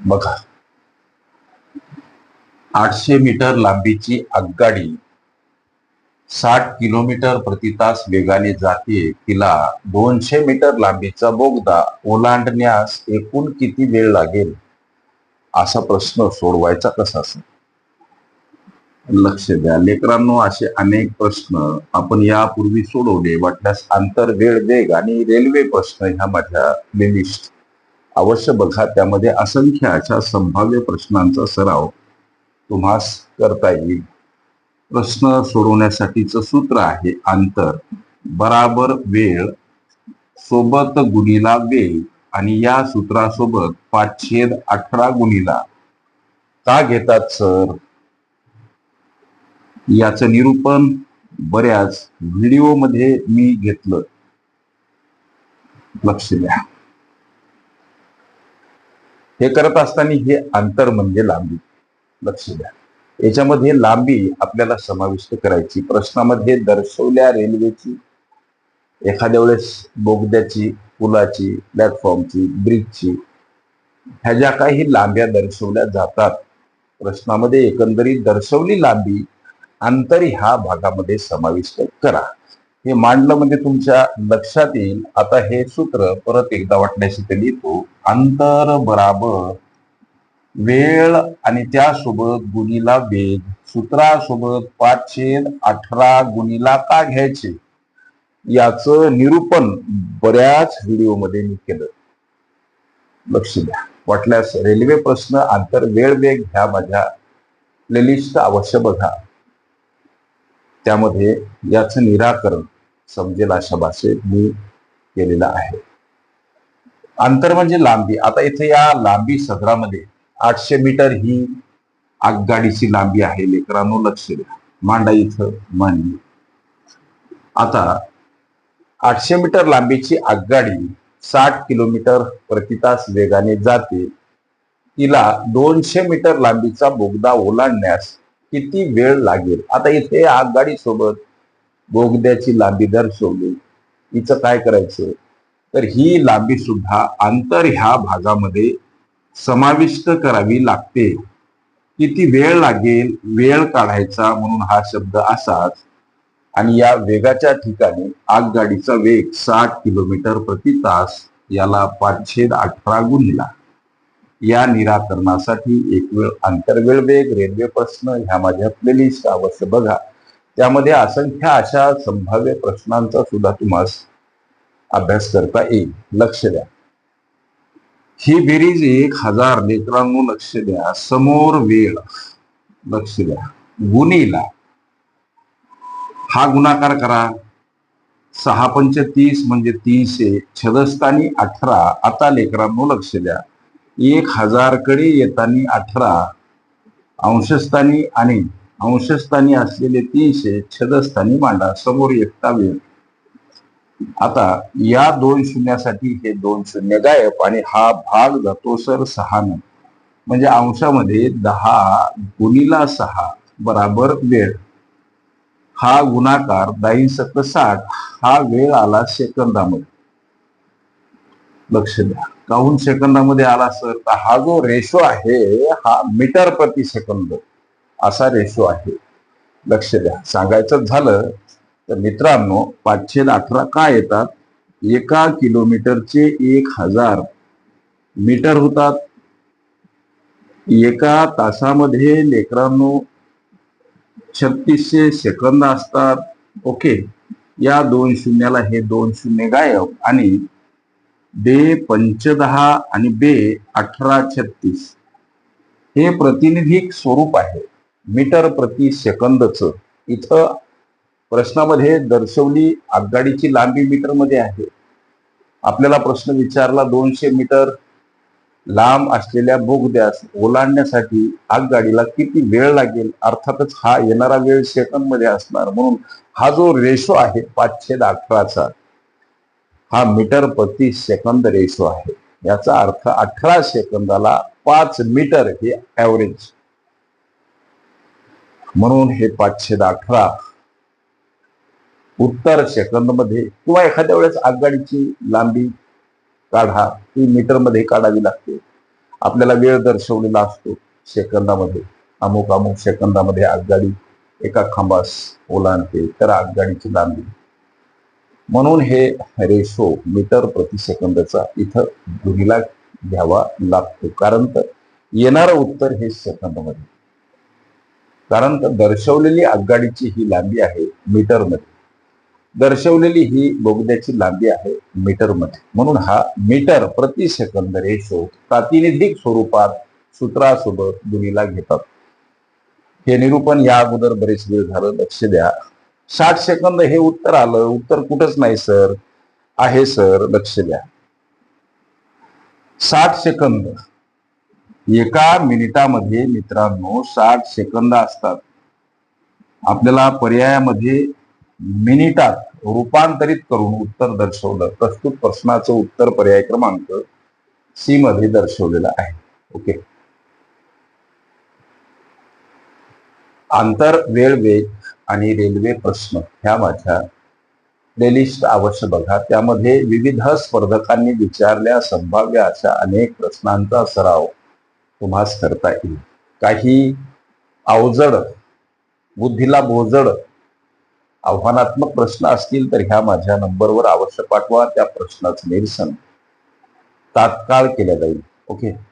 बघा. आठशे मीटर लांबीची आगगाडी साठ किलोमीटर प्रति तास वेगाने जाते. तिला दोनशे मीटर लांबीचा बोगदा ओलांडण्यास एकूण किती वेळ लागेल? असा प्रश्न सोडवायचा कसा असेल? लक्ष द्या. लेकरांनो असे अनेक प्रश्न आपण यापूर्वी सोडवले. वाटल्यास आंतर वेळ वेग आणि रेल्वे प्रश्न ह्या माझ्या प्लेलिस्ट अवश्य बघा त्यामध्ये असंख्य अशा संभाव्य प्रश्नांचा सराव तुम्हास करता येईल. प्रश्न सोडवण्यासाठीच सूत्र आहे अंतर. बराबर वेळ सोबत गुणिला वेळ आणि या सूत्रासोबत पाचशे अठरा गुणिला. का घेतात सर? याचं निरूपण बऱ्याच व्हिडिओमध्ये मी घेतलं. लक्ष द्या. हे करत असताना हे अंतर म्हणजे लांबी. लक्ष द्या. याच्यामध्ये लांबी आपल्याला समाविष्ट करायची. प्रश्नामध्ये दर्शवल्या रेल्वेची एखाद्या वेळेस बोगद्याची पुलाची प्लॅटफॉर्मची ब्रिजची ह्या ज्या काही लांब्या दर्शवल्या जातात प्रश्नामध्ये एकंदरीत दर्शवली लांबी अंतर ह्या भागामध्ये समाविष्ट करा. हे मांडलं म्हणजे तुमच्या लक्षात येईल. आता हे सूत्र परत एकदा वाटण्याशी ते लिहितो. अंतर बराबर वेळ आणि त्यासोबत गुणीला वेग. सूत्रासोबत पाचशे अठरा गुणीला का घ्यायचे? याचं निरूपण बऱ्याच व्हिडिओमध्ये मी केलं. लक्ष द्या. वाटल्यास रेल्वे प्रश्न आंतर वेळ वेग ह्या माझ्या प्लेलिस्ट अवश्य बघा. त्यामध्ये याचं निराकरण समजेल अशा भाषेत मी केलेलं आहे. अंतर म्हणजे लांबी. आता इथे या लांबी सदरामध्ये आठशे मीटर ही आगगाडीची लांबी आहे. लेकरांनो लक्ष द्या. मांडा इथं मांडली. आता आठशे मीटर लांबीची आगगाडी साठ किलोमीटर प्रति तास वेगाने जाते. तिला दोनशे मीटर लांबीचा बोगदा ओलांडण्यास किती वेळ लागेल? आता इथे आगगाडी सोबत बोगद्याची लांबी दर्शवली हिचं काय करायचं? तर ही लांबी सुद्धा अंतर ह्या भागामध्ये समाविष्ट करावी लागते. किती वेळ लागेल? वेळ काढायचा म्हणून हा शब्द असाच. आणि या वेगाच्या ठिकाणी आगगाडीचा वेग साठ किलोमीटर प्रति तास याला पाचशे अठरा गुणला. या निराकरणासाठी एक वेळ आंतरवेळ वेग रेल्वे प्रश्न ह्या माझ्या प्लेलिस्ट अवश्य बघा. त्यामध्ये असंख्य अशा संभाव्य प्रश्नांचा सुद्धा तुम्हाला अभ्यास करता येईल. लक्ष द्या. ही बेरीज एक हजार लेकरांनो लक्ष द्या. समोर वेळ. लक्ष द्या. गुणीला. हा गुणाकार करा. सहा पंच तीस म्हणजे तीनशे छदस्थानी अठरा. आता लेकरांनो लक्ष द्या. एक हजारकडे येतानी अठरा अंशस्थानी आणि अंशस्थानी असलेले तीनशे छदस्थानी मांडा. समोर एकटा वेळ. आता या दोन शून्यासाठी हे दोन शून्य गायब आणि हा भाग जातो सर सहानं म्हणजे अंशामध्ये दहा गुणीला सहा बराबर वेळ. हा गुणाकार दाईन सत्त साठ हा वेळ आला सेकंदामध्ये. लक्ष द्या. काउन सेकंदामध्ये आला सर? तर हा जो रेशो आहे हा मीटर प्रति सेकंद असा रेशो आहे. लक्ष द्या. सांगायचं झालं तर मित्रांनो पाचशे अठरा काय येतात? एका किलोमीटरचे एक हजार मीटर होतात. एका तासामध्ये लेकरांनो छत्तीसशे सेकंद असतात. ओके. या दोन शून्याला हे दोन शून्य गायब आणि बे पंचदहा आणि बे अठरा छत्तीस. हे प्रतिनिधिक स्वरूप आहे. मीटर प्रति सेकंदच. इथं प्रश्नामध्ये दर्शवली आगगाडीची लांबी मीटरमध्ये आहे. आपल्याला प्रश्न विचारला दोनशे मीटर लांब असलेल्या बोगद्यास ओलांडण्यासाठी आगगाडीला किती वेळ लागेल? अर्थातच हा येणारा वेळ सेकंदमध्ये असणार. म्हणून हा जो रेशो आहे पाचशे अठराचा हा मीटर प्रति सेकंद रेशो आहे. याचा अर्थ अठरा सेकंदाला पाच मीटर हे ऍव्हरेज म्हणून हे पाचशे अठरा. उत्तर सेकंदमध्ये किंवा एखाद्या वेळेस आगगाडीची लांबी काढा. ती मीटरमध्ये काढावी लागते. आपल्याला वेळ दर्शवलेला असतो सेकंदामध्ये. अमुक अमुक सेकंदामध्ये आगगाडी एका खांबास ओलांडते. तर आगगाडीची लांबी म्हणून हे रेशो मीटर प्रति सेकंदचा इथं दुरीला घ्यावा लागतो. कारण तर येणारं उत्तर हे सेकंदमध्ये. कारण तर दर्शवलेली आगगाडीची ही लांबी आहे मीटरमध्ये. दर्शवलेली ही बोगद्याची लांबी आहे मीटरमध्ये. म्हणून हा मीटर प्रति सेकंद रेशो प्रातिनिधिक स्वरूपात सूत्रासोबत दुनीला घेतात. हे निरूपण या अगोदर बरेच वेळ झालं. लक्ष द्या. साठ सेकंद हे उत्तर आलं. उत्तर कुठंच नाही सर. आहे सर. लक्ष द्या. साठ सेकंद. एका मिनिटामध्ये मित्रांनो साठ सेकंद असतात. आपल्याला पर्यायामध्ये मिनिटात रूपांतरित करून उत्तर दर्शवलं. प्रस्तुत प्रश्नाचं उत्तर पर्याय क्रमांक सी मध्ये दर्शवलेलं आहे. ओके. आंतर वेळ वेग आणि रेल्वे प्रश्न ह्या माझ्या प्लेलिस्ट अवश्य बघा. त्यामध्ये विविध स्पर्धकांनी विचारल्या संभाव्य अशा अनेक प्रश्नांचा सराव तुम्हास करता येईल. काही अवजड बुद्धीला भोजड आव्हानात्मक प्रश्न असतील तर ह्या माझ्या नंबरवर अवश्य पाठवा. त्या प्रश्नाचं निरसन तात्काळ केलं जाईल. ओके?